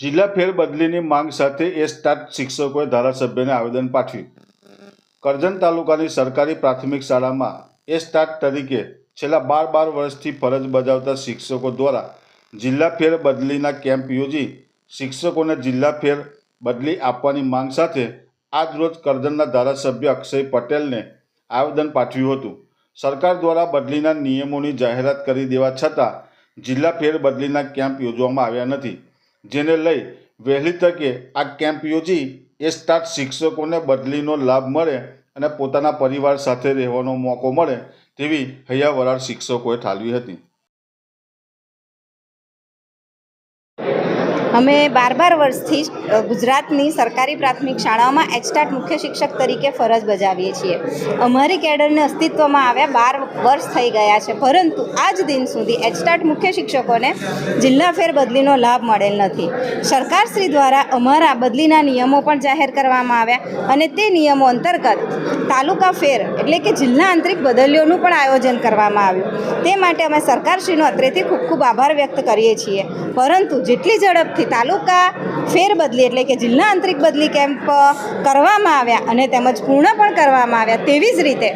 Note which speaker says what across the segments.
Speaker 1: જિલ્લા ફેરબદલીની માંગ સાથે એ સ્ટાર્ટ શિક્ષકોએ ધારાસભ્યને આવેદન પાઠવ્યું. કરજણ તાલુકાની સરકારી પ્રાથમિક શાળામાં એ સ્ટાફ તરીકે છેલ્લા બાર બાર વર્ષથી ફરજ બજાવતા શિક્ષકો દ્વારા જિલ્લા ફેર બદલીના કેમ્પ યોજી શિક્ષકોને જિલ્લા ફેર બદલી આપવાની માંગ સાથે આજરોજ કરજણના ધારાસભ્ય અક્ષય પટેલને આવેદન પાઠવ્યું હતું. સરકાર દ્વારા બદલીના નિયમોની જાહેરાત કરી દેવા છતાં જિલ્લા ફેર બદલીના કેમ્પ યોજવામાં આવ્યા નથી. જેને લઈ વહેલી તકે આ કેમ્પ યોજી એ સ્ટાર્ટ શિક્ષકોને બદલીનો લાભ મળે અને પોતાના પરિવાર સાથે રહેવાનો મોકો મળે તેવી હૈયાવરાળ શિક્ષકોએ ઠાલવી હતી.
Speaker 2: અમે બાર બાર વર્ષથી ગુજરાતની સરકારી પ્રાથમિક શાળાઓમાં એચટાટ મુખ્ય શિક્ષક તરીકે ફરજ બજાવીએ છીએ. અમારી કેડરને અસ્તિત્વમાં આવ્યા બાર વર્ષ થઈ ગયા છે, પરંતુ આજ દિન સુધી એચટાટ મુખ્ય શિક્ષકોને જિલ્લા ફેર બદલીનો લાભ મળેલ નથી. સરકારશ્રી દ્વારા અમારા બદલીના નિયમો પણ જાહેર કરવામાં આવ્યા અને તે નિયમો અંતર્ગત તાલુકા ફેર એટલે કે જિલ્લા આંતરિક બદલીઓનું પણ આયોજન કરવામાં આવ્યું. તે માટે અમે સરકારશ્રીનો અત્રેથી ખૂબ ખૂબ આભાર વ્યક્ત કરીએ છીએ. પરંતુ જેટલી ઝડપથી તાલુકા ફેરબદલી એટલે કે જિલ્લા આંતરિક બદલી કેમ્પ કરવામાં આવ્યા અને તેમજ પૂર્ણ પણ કરવામાં આવ્યા તેવી જ રીતે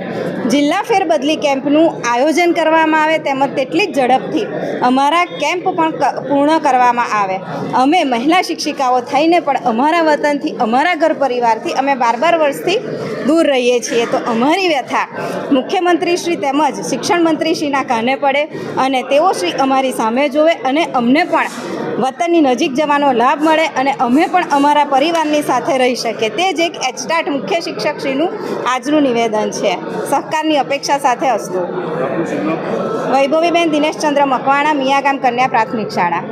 Speaker 2: જિલ્લા ફેરબદલી કેમ્પનું આયોજન કરવામાં આવે તેમજ તેટલી જ ઝડપથી અમારા કેમ્પ પણ પૂર્ણ કરવામાં આવે. અમે મહિલા શિક્ષિકાઓ થઈને પણ અમારા વતનથી, અમારા ઘર પરિવારથી અમે બાર બાર વર્ષથી દૂર રહીએ છીએ. તો અમારી વ્યથા મુખ્યમંત્રીશ્રી તેમજ શિક્ષણ મંત્રીશ્રીના કાને પડે અને તેઓ શ્રી અમારી સામે જોવે અને અમને પણ વતનની નજીક જવાનો લાભ મળે અને અમે પણ અમારા પરિવારની સાથે રહી શકીએ. તે જ એક એચટાટ મુખ્ય શિક્ષકશ્રીનું આજનું નિવેદન છે. સહકારની અપેક્ષા સાથે હસ્તું વૈભવીબેન દિનેશચંદ્ર મકવાણા મિયાગામ કન્યા પ્રાથમિક શાળા.